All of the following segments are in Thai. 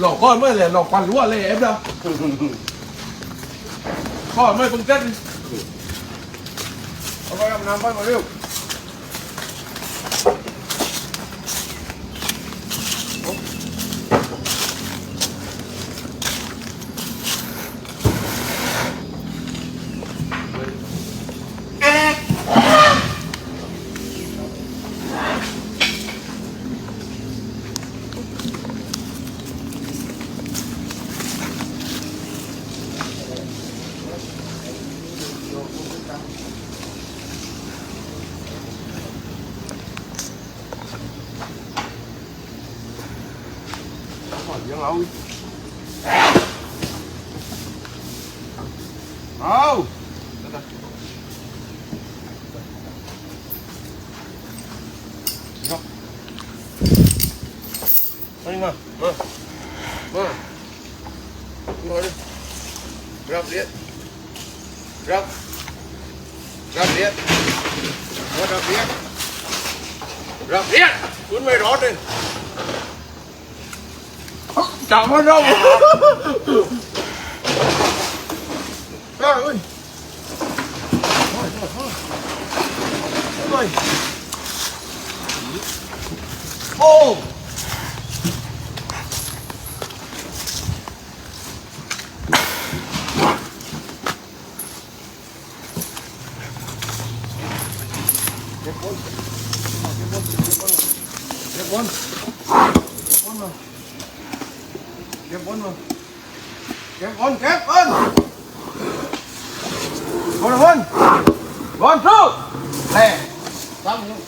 หลอกก้อนไม่เลยหลอกควันรั่วเลยเอฟนะก้อนไม่เพิ่งเต้นเอาไปเอาน้ำไปมาเร็ว ยังเอาเอาไปมามามามาดิรับเรียนรับรับเรียนมารับเรียนรับเรียนคุณไม่รอดเลย จับมันเราเฮ้ยเฮ้ยเฮ้ยโอ้เก็บบอลเก็บบอลเก็บบอลเก็บบอลมา เก็บบอลมาเก็บบอลเก็บบอลบอลบอลบอลสู้แน่ท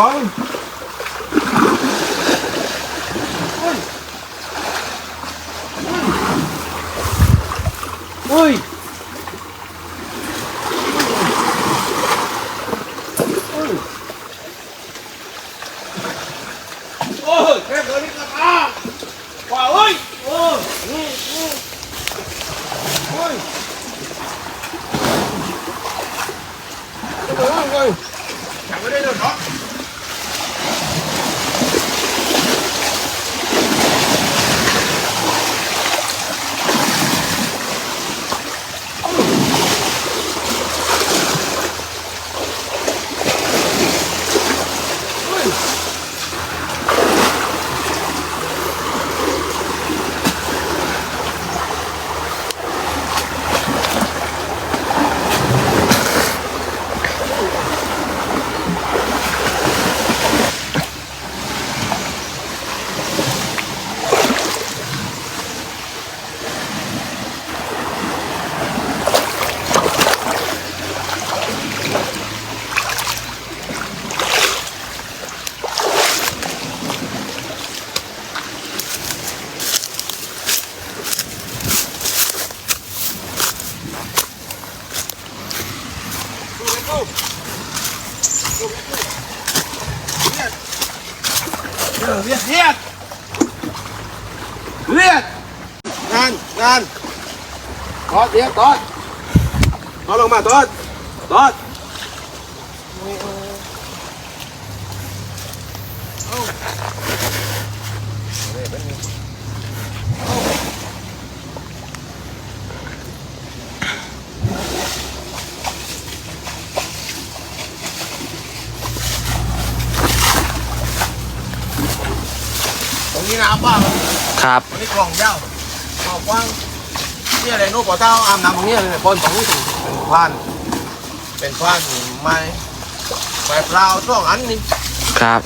รอไ Liệt, liệt. Liệt. Ngan, ngan. Tốt, liệt, tốt. Tốt lông mà, tốt. Tốt. T รงนี้น้ำบ้างครับตรงนี้กล่องเจ้าขอบกว้างนี่อะไรนู้นก่อเต้าอาบน้ำตรงนี้เลยบนตรงนี้ถึงเป็นพาน เป็นพานไม้ไม้เปล่าสองอันนี่ครับ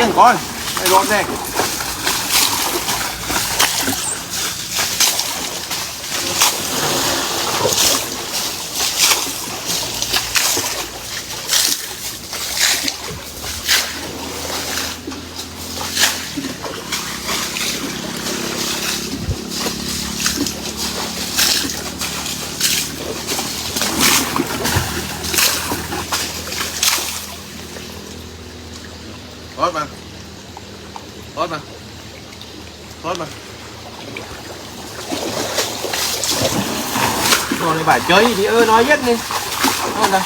ยังก่อนไม่รอดแน่ chơi gì thì ơ nói hết đi. Thôi đây.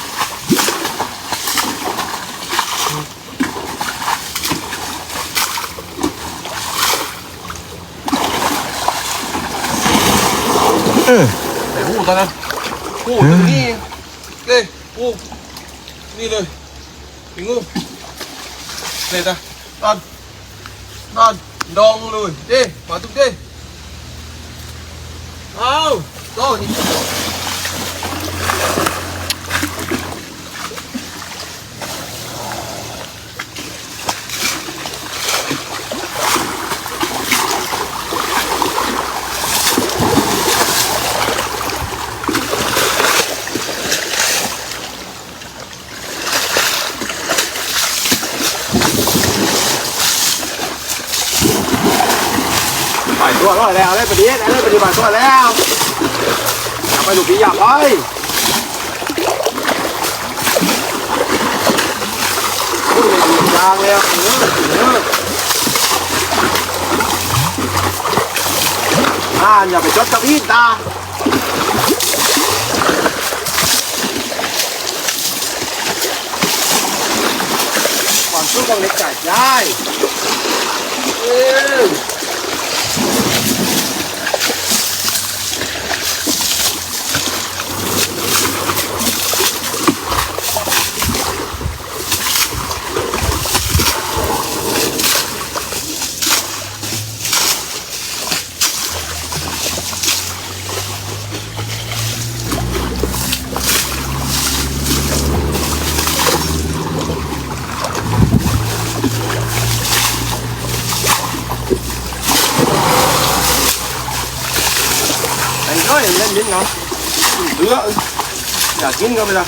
Ừ. Để hù tao ăn Hù đừng đi. Đây Hù Đi rồi Tính hù Để ta. Đòn Đòn Đòn rồi Đi Vào tục đi. Đâu Rồi ปล่อยตัวรอดแล้วเลยปฏิเสธเลยปฏิบัติตัวแล้วอย่าไปหลุดผีอย่าไปลยพูดเลยดีจางเลยอะเนื้อเนื้ออ่าอย่าไปจดกับพี่ตาความสู้ของเล็กจ่ายได้เออ nó nữa giả kín cơ bây giờ.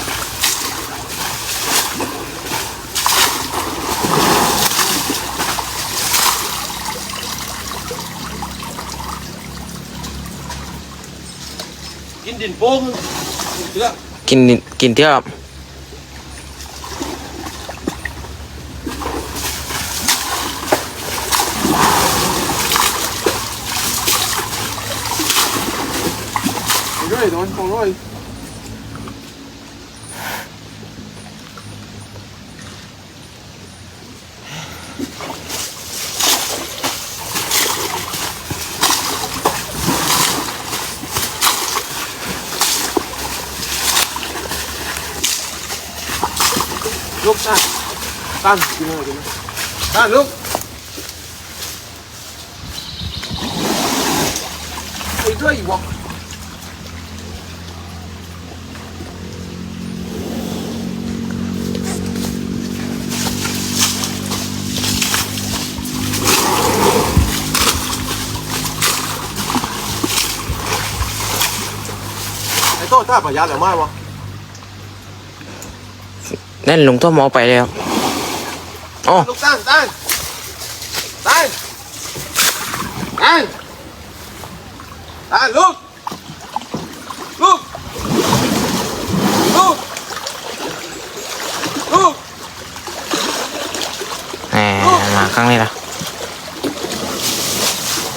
Kín đình vô. Kín kín thiệp ลยนอนของร้ยลูกตั้งตั้งกินอะไรกินตั้งลูกไอ้ด้วยวะ đi ngồi tan lúc Ôi, trời ơi, Ê, tôi ta phải giá được mai không? นั่นลุงต้อมเอาไปแล้วอ๋อลูกตั้งตั้งตั้งตั้งตั้งลูกลูกลูกลูกแหมมาครั้งนี้ละ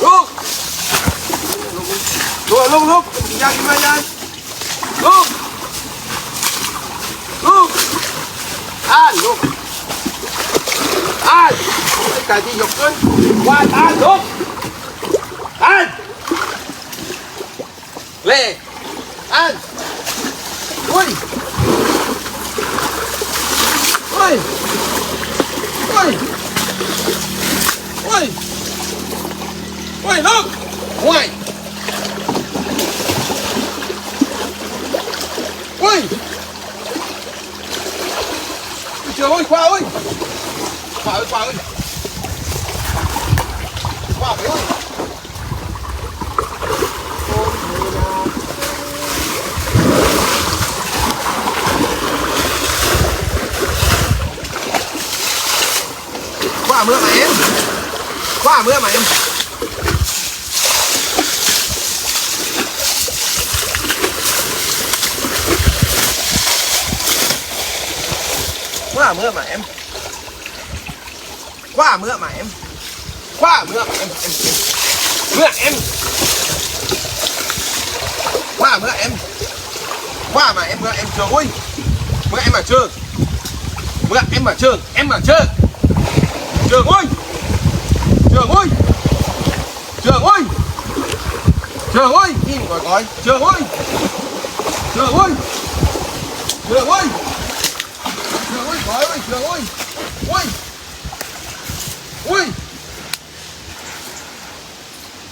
ลูกลูกลูกลูกอยากกินไหมยาย ลูกลูกอ่านลูกอ่านไอ้ไก่ที่ยกขึ้นว่าอ่านลูกอ่านเล่อ่านอุ้ยอุ้ยอุ้ยอุ้ย Ôi nước Ngoài ơi, Khoa ơi. Khoa ơi Khoa ơi. Khoa ơi Khoa mưa mà em. Khoa mưa mà em. Mưa mà em. Quá mưa mà em. Quá mưa mà em em. Mưa em. Quá mưa em. Quá mà em mưa em chưa ui Mưa em mà chưa, Mưa em mà chưa, Em mà chưa, Trường ui Trường ui Trường ui Trường ui Nhìn gọi gọi Trường ui Trường ui Trường ui Vai, ui, trời ơi. Ui. Ui.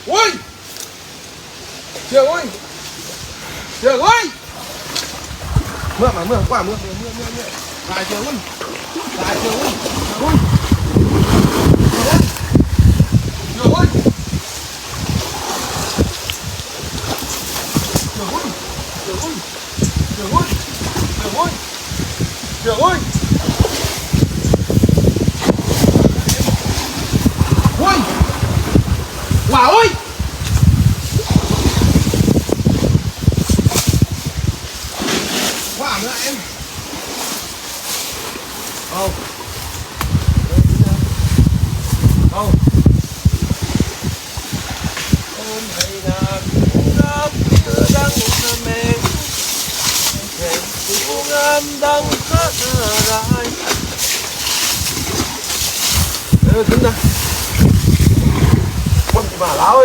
Ui. Trời ơi. Trời ơi. Mưa mà mưa quá mưa mưa mưa mưa. mưa. Lại trời ơi. Lại trời ơi. Ui. Trời ơi. Trời ơi. Trời ơi. Trời ơi. Trời ơi. Trời ơi. 这真的？我的妈然后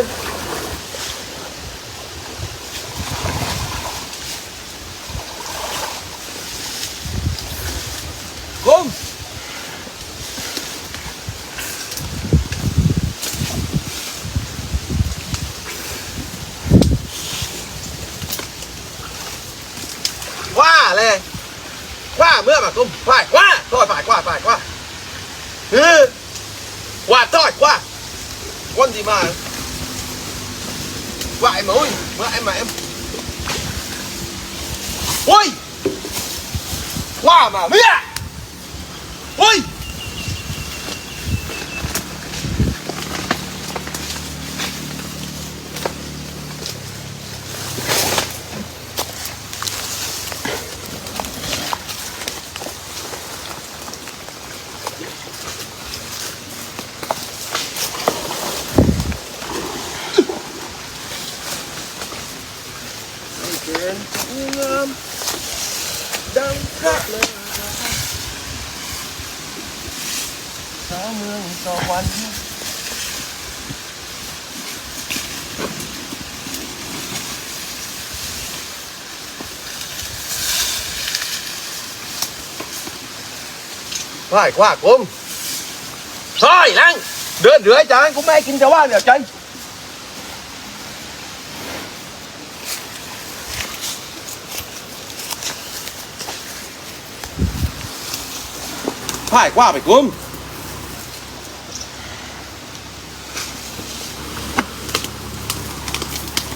爸爸厉 Phải quá cũng Thôi lăng Đưa rửa cho anh cũng ai kinh cho ba được chơi phải qua phải cúm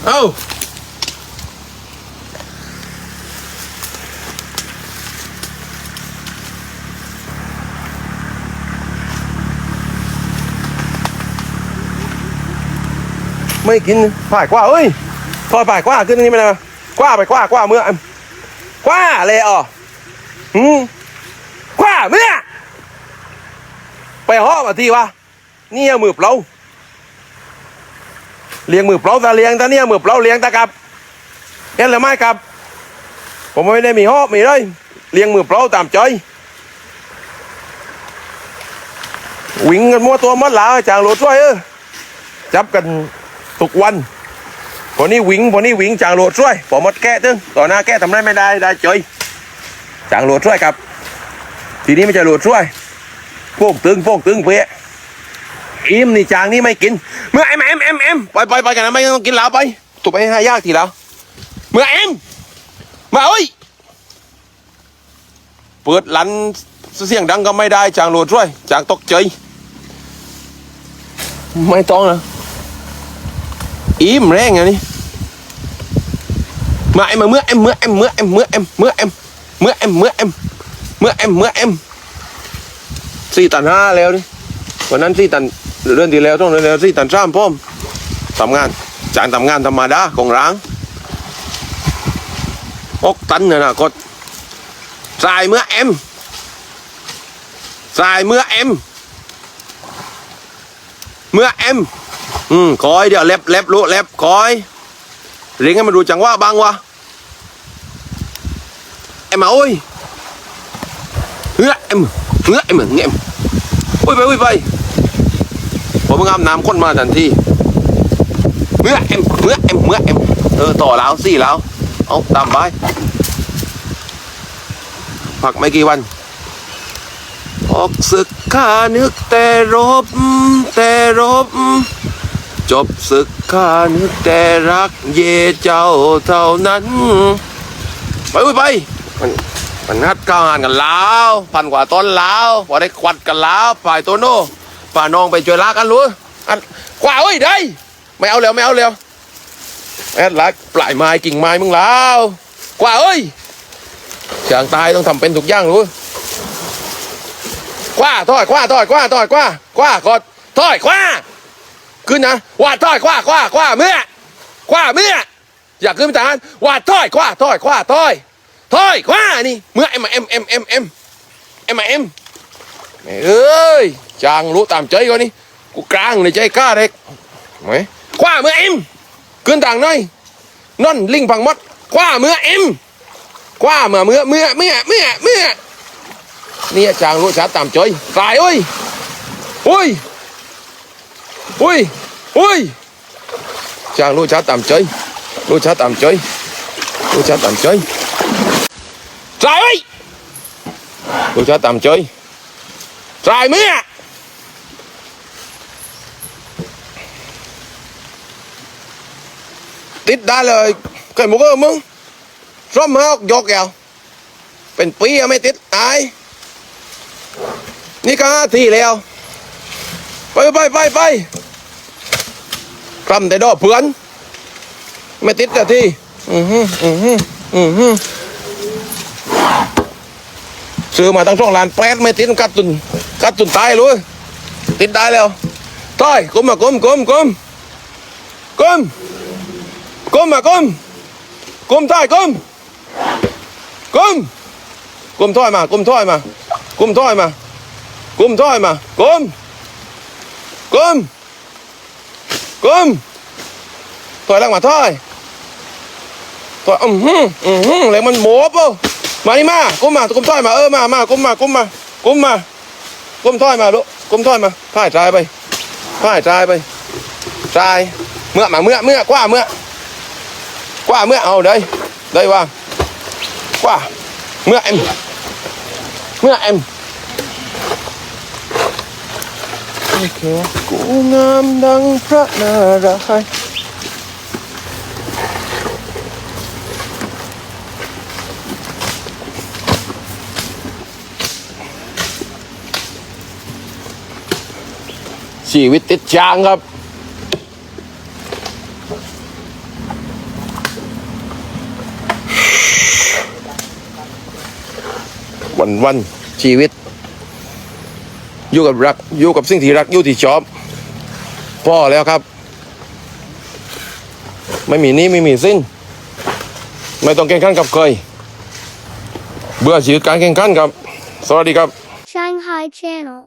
đâu ไม่กิน ผ่ายกว่าเอ้ยถอยผ่ายกว่าขึ้นนี่ไม่ได้กว่าไปกว่ากว่าเมื่อกว่าเลยอะหืมกว่าเมื่อไปห่อมาทีวะเนี่ยมือเปล่าเลี้ยงมือเปล่าตาเลี้ยงตาเนี่ยมือเปล่าเลี้ยงตากับเห็นหรือไม่ครับ ผมไม่ได้มีห่อมีเลยเลี้ยงมือเปล่าตามใจวิ่งกันมัวตัวมัดหลาจางโหลดช่วยเออจับกัน ทุกวันพอนี้วิ่งพอนี้วิ่งจางโหลดช่วยพอมดแก้ตึงต่อหน้าแก้ทำได้ไม่ได้ได้เจยจางโหลดช่วยครับ ทีนี้ไม่จะโหลดช่วยพวกตึงพวกตึงเพี้ยอิ่มนี่จางนี่ไม่กิน เมื่อเอ็มเอ็มเอ็มเอ็มไปไปไปกันนะไม่ต้องกินแล้วไปถูกไปให้ยากทีแล้วเมื่อเอ็มมาเอ้ยเปิดหลันเสียงดังก็ไม่ได้จางโหลดช่วยจางตกใจไม่ต้องนะ อิ่มแรงอะนี่มาเอ็มมาเมื่อเอ็มเมื่อเอ็มเมื่อเอ็มเมื่อเอ็มเมื่อเอ็มเมื่อเอ็มเมื่อเอ็มเมื่อเอ็มเมื่อเอ็มสี่ตันห้าแล้วนี่วันนั้นสี่ตันเดือนที่แล้วต้องเดือนแล้วสี่ตันสามพ่อมทำงานจางทำงานธรรมดาของร้างอกตันเนี่ยนะก็สายเมื่อเอ็มสายเมื่อเอ็มเมื่อเอ็ม อืมคอยเดี๋ยวเล็บเล็บรู้เล็บคอยเรียงให้มันดูจังว่าบางวะเอ็มมาโอ้ยเฮ้ยเอ็มเฮ้ยเอ็มเงี้ยโอ้ยไปโอ้ยไปผมงามน้ำข้นมาทันทีเมื่อเอ็มเมื่อเอ็มเมื่อเอ็มเออต่อแล้วสี่แล้วเอาตามไปพักไม่กี่วัน ออกศึกข้านึกแต่รบแต่รบ จบศึกข้านึกแต่รักเยเจ้าเท่านั้น ไปไปไปมันมันนัดก้าวหานกันแล้วพันกว่าต้นแล้วพอได้ควัดกันแล้วฝ่ายตัวโน่ฝ่ายน้องไปช่วยลากันรู้อันกว่าเอ้ยได้ไม่เอาแล้วไม่เอาแล้วแอดลักปลายไม้กิ่งไม้มึงแล้วกว่าเอ้ยจางตายต้องทำเป็นทุกอย่างรู้คว้าถอยคว้าถอยคว้าถอยคว้าคว้ากดถอยคว้า ขึ้นนะวาดถอยคว้าคว้าคว้าเมื่อคว้าเมื่ออยากขึ้นไปทหารวาดถอยคว้าถอยคว้าถอยถอยคว้านี่เมื่อเอ็มเอ็มเอ็มเอ็มเอ็มเอ็มเอ็มเอ้ยจางรู้ตามใจก่อนนี่กูกลางเลยใจกล้าเด็กไหมคว้าเมื่อเอ็มขึ้นต่างหน่อยนอนลิงพังมดคว้าเมื่อเอ็มกว่าเมื่อเมื่อเมื่อเมื่อเมื่อเมื่อนี่ยจางรู้ชัดตามจอยตายเอ้ยอุ้ย อุ้ยอุ้ยจางรู้ชัดตามจอยรู้ชัดตามจอยรู้ชัดตามจตายเอ้ยรู้ชัดตามจตายเมื่อติดได้เลยไก่หมูก็มึงร่มเฮากยกแกวเป็นปีอะไม่ติดอายนี่ก็ห้าทีแล้ว ไปไปไปไปกำแต่ดอเพื่อน ไม่ติดแต่ที่อือฮึอือฮึอือฮึซื้อมาตั้งช่องลานแปดไม่ติดกัดตุนกัดตุนตายเลยติดได้แล้วต้อยก้มมาก้มก้มก้มก้มก้มมาก้มก้มต้อยก้มกุมกุมถอยมากุมถอยมากุมถอยมากุมถอยมากุม กุมกุมถอยหลังมาถอยถอยอือหืออือหือเลยมันโมบเอ้ามานี่มากุมมากุมถอยมาเออมามากุมมากุมมากุมมากุมถอยมาลูกกุมถอยมาพ่ายตายไปพ่ายตายไปตายเมื่อมาเมื่อเมื่อกว่าเมื่อกว่าเมื่อเอาได้ได้ว่ากว่าเมื่อเอ็มเมื่อเอ็ม โอเคกูงามดังพระนารายณ์ชีวิตติดจางครับ วันวันชีวิต อยู่กับรักอยู่กับสิ่งที่รักอยู่ที่ชอบพ่อแล้วครับ ไม่มีนี้ไม่มีสิ้น ไม่ต้องแข่งขันกับใครเบื่อชีวิตการแข่งขันครับ สวัสดีครับ Shanghai Channel